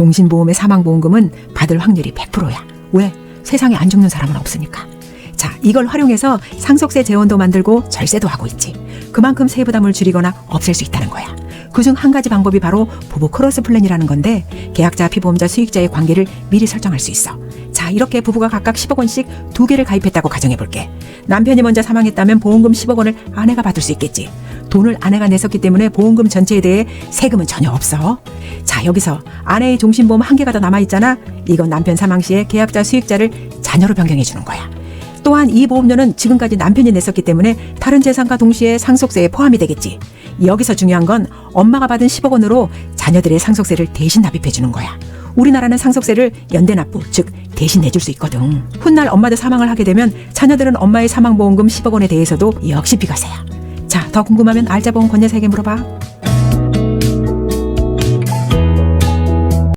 종신보험의 사망보험금은 받을 확률이 100%야. 왜? 세상에 안 죽는 사람은 없으니까. 자, 이걸 활용해서 상속세 재원도 만들고 절세도 하고 있지. 그만큼 세부담을 줄이거나 없앨 수 있다는 거야. 그중 한 가지 방법이 바로 부부 크로스 플랜이라는 건데 계약자, 피보험자, 수익자의 관계를 미리 설정할 수 있어. 자, 이렇게 부부가 각각 10억 원씩 두 개를 가입했다고 가정해 볼게. 남편이 먼저 사망했다면 보험금 10억 원을 아내가 받을 수 있겠지. 돈을 아내가 냈었기 때문에 보험금 전체에 대해 세금은 전혀 없어. 자, 여기서 아내의 종신보험 한 개가 더 남아있잖아. 이건 남편 사망 시에 계약자 수익자를 자녀로 변경해 주는 거야. 또한 이 보험료는 지금까지 남편이 냈었기 때문에 다른 재산과 동시에 상속세에 포함이 되겠지. 여기서 중요한 건 엄마가 받은 10억 원으로 자녀들의 상속세를 대신 납입해 주는 거야. 우리나라는 상속세를 연대 납부, 즉 대신 내줄 수 있거든. 훗날 엄마도 사망을 하게 되면 자녀들은 엄마의 사망보험금 10억 원에 대해서도 역시 비과세야. 자, 더 궁금하면 알짜보험 권여사에게 물어봐.